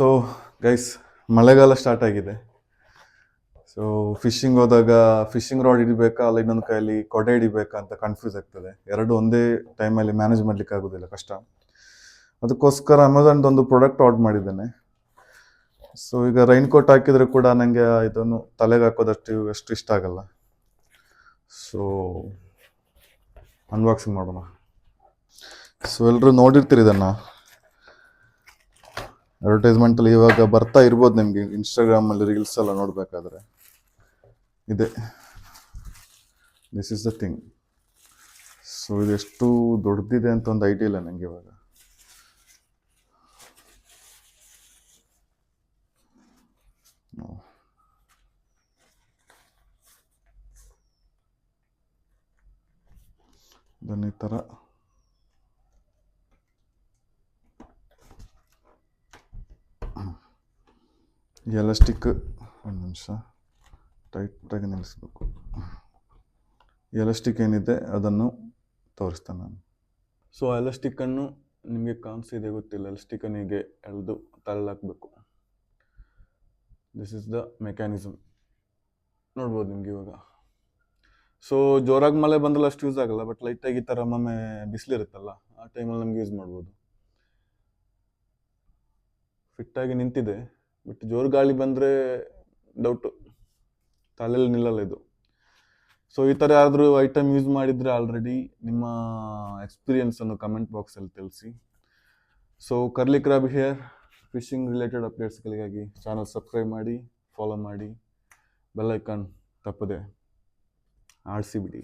So guys ಮಳೆಗಾಲ start ಆಗಿದೆ. So fishing ಹೋದಾಗ ಫಿಶಿಂಗ್ ರಾಡ್ ಹಿಡಿಬೇಕಾ ಅಲ್ಲ ಇನ್ನೊಂದು ಕೈಯಲ್ಲಿ ಕೊಡೆ ಹಿಡಿಬೇಕಾ ಅಂತ ಕನ್ಫ್ಯೂಸ್ ಆಗ್ತದೆ. ಎರಡು ಒಂದೇ ಟೈಮಲ್ಲಿ ಮ್ಯಾನೇಜ್ ಮಾಡ್ಲಿಕ್ಕೆ ಆಗೋದಿಲ್ಲ, ಕಷ್ಟ. ಅದಕ್ಕೋಸ್ಕರ ಅಮೆಝಾನ್ದೊಂದು ಪ್ರಾಡಕ್ಟ್ ಆರ್ಡರ್ ಮಾಡಿದ್ದೇನೆ. ಸೊ ಈಗ ರೈನ್ ಕೋಟ್ ಹಾಕಿದ್ರೆ ಕೂಡ ನನಗೆ ಇದನ್ನು ತಲೆಗೆ ಹಾಕೋದಷ್ಟು ಅಷ್ಟು ಇಷ್ಟ ಆಗಲ್ಲ. ಸೊ ಅನ್ಬಾಕ್ಸಿಂಗ್ ಮಾಡೋಣ. ಸೊ ಎಲ್ಲರೂ ನೋಡಿರ್ತೀರಿ ಇದನ್ನು? ಅಡ್ವರ್ಟೈಸ್ಮೆಂಟಲ್ಲಿ ಇವಾಗ ಬರ್ತಾ ಇರ್ಬೋದು ನಿಮಗೆ ಇನ್ಸ್ಟಾಗ್ರಾಮಲ್ಲಿ ರೀಲ್ಸ್ ಎಲ್ಲ ನೋಡಬೇಕಾದ್ರೆ. ಇದೆ. This is the thing so ಇದೆಷ್ಟು ದೊಡ್ಡದಿದೆ ಅಂತ ಒಂದು ಐಡಿಯಾ ಇಲ್ಲ ನನಗೆ ಇವಾಗ. ಈ ಥರ ಎಲಾಸ್ಟಿಕ್ ಒಂದು ನಿಮಿಷ. ಟೈಟಾಗಿ ನಿಲ್ಲಿಸ್ಬೇಕು. ಎಲಾಸ್ಟಿಕ್ ಏನಿದೆ ಅದನ್ನು ತೋರಿಸ್ತೇನೆ ನಾನು. ಸೊ ಎಲಾಸ್ಟಿಕ್ಕನ್ನು ನಿಮಗೆ ಕಾಣಿಸಿದೆ ಗೊತ್ತಿಲ್ಲ. ಎಲಾಸ್ಟಿಕ್ಕನ್ನು ಹೀಗೆ ಎಳೆದು ತಳ್ಳಾಕಬೇಕು. ದಿಸ್ ಇಸ್ ದ ಮೆಕ್ಯಾನಿಸಮ್ ನೋಡ್ಬೋದು ನಿಮ್ಗೆ ಇವಾಗ. ಸೊ ಜೋರಾಗಿ ಮಳೆ ಬಂದಲ್ಲ ಅಷ್ಟು ಯೂಸ್ ಆಗಲ್ಲ. ಬಟ್ ಲೈಟಾಗಿ ಈ ಥರ ಒಮ್ಮೊಮ್ಮೆ ಬಿಸಿಲಿರುತ್ತಲ್ಲ, ಆ ಟೈಮಲ್ಲಿ ನಮ್ಗೆ ಯೂಸ್ ಮಾಡ್ಬೋದು. ಫಿಟ್ಟಾಗಿ ನಿಂತಿದೆ. ಬಟ್ ಜೋರು ಗಾಳಿ ಬಂದರೆ ಡೌಟು ತಲೆಯಲ್ಲಿ ನಿಲ್ಲಲ್ಲ ಇದು. ಸೊ ಈ ಥರ ಯಾರಾದರೂ ಐಟಮ್ ಯೂಸ್ ಮಾಡಿದರೆ ಆಲ್ರೆಡಿ ನಿಮ್ಮ ಎಕ್ಸ್ಪೀರಿಯನ್ಸನ್ನು ಕಮೆಂಟ್ ಬಾಕ್ಸಲ್ಲಿ ತಿಳಿಸಿ. So Curly Crab here fishing related ಅಪ್ಡೇಟ್ಸ್ಗಳಿಗಾಗಿ channel subscribe ಮಾಡಿ ಫಾಲೋ ಮಾಡಿ. ಬೆಲ್ಲೈಕನ್ ತಪ್ಪದೆ ಆಡಿಸಿ ಬಿಡಿ.